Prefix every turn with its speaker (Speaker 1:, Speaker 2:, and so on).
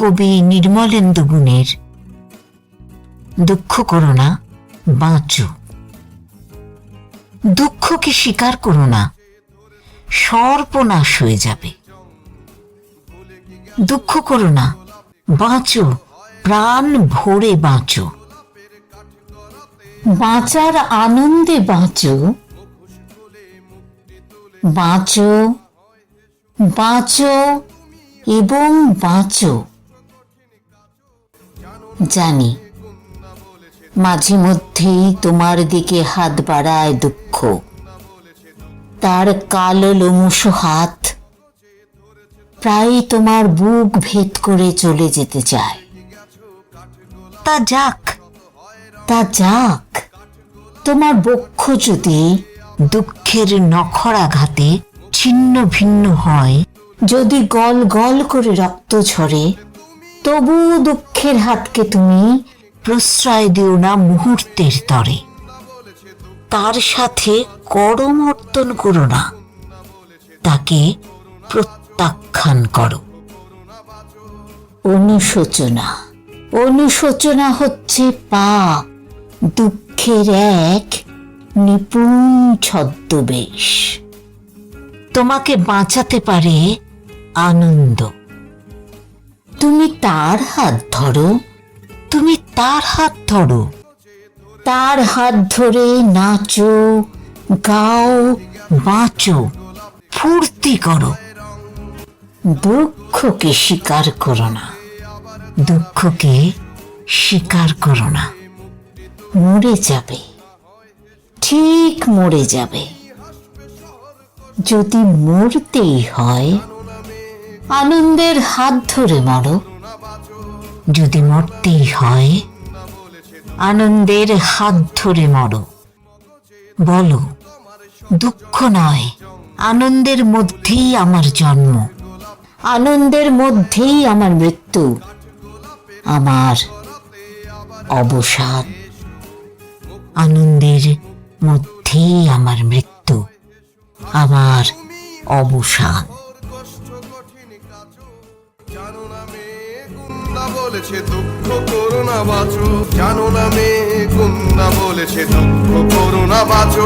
Speaker 1: কবি নির্মলেন্দু গুণের। দুঃখ করো না, বাঁচো। দুঃখকে স্বীকার করো না, সর্বনাশ হয়ে যাবে। দুঃখ করো না, বাঁচো, প্রাণ ভরে বাঁচো। বাঁচার আনন্দে বাঁচো। বাঁচো বাঁচো এবং বাঁচো। জানি। মাঝে মধ্যেই তোমার দিকে হাত বাড়ায় দুঃখ। তার কালো লোমুষ হাত প্রায় তোমার বুক ভেদ করে চলে যেতে চায়। তা যাক তা যাক। তোমার বক্ষ যদি দুঃখের নখরাঘাতে ছিন্ন ভিন্ন হয়, যদি গল গল করে রক্ত ঝরে তবু দুঃখের হাতকে তুমি প্রশ্রয় দিও না মুহূর্তের তরে। তার সাথে করমর্দন করো না। তাকে প্রত্যাখ্যান করো। অনুশোচনা। অনুশোচনা হচ্ছে পাপ দুঃখের এক নিপুণ ছদ্মবেশ। তোমাকে বাঁচাতে পারে আনন্দ। তুমি তার হাত ধরো। তুমি তার হাত ধরো। তার হাত ধরে নাচো, গাও, বাঁচো, ফুর্তি করো। দুঃখকে স্বীকার করো না। দুঃখকে স্বীকার করো না। মরে যাবে। ঠিক মরে যাবে। যদি মরতেই হয় আনন্দের হাত ধরে মরো। যদি মরতেই হয়, আনন্দের হাত ধরে মরো। বলো, দুঃখ নয়, আনন্দের মধ্যেই আমার জন্ম। আনন্দের মধ্যেই আমার মৃত্যু। আমার অবসাদ। আনন্দের মধ্যেই আমার মৃত্যু। আমার অবসান
Speaker 2: জানো না মেয়ে বলেছে দুঃখ করো বাঁচো। জানো না মেয়ে গুন্দা বলেছে দুঃখ করো বাঁচো।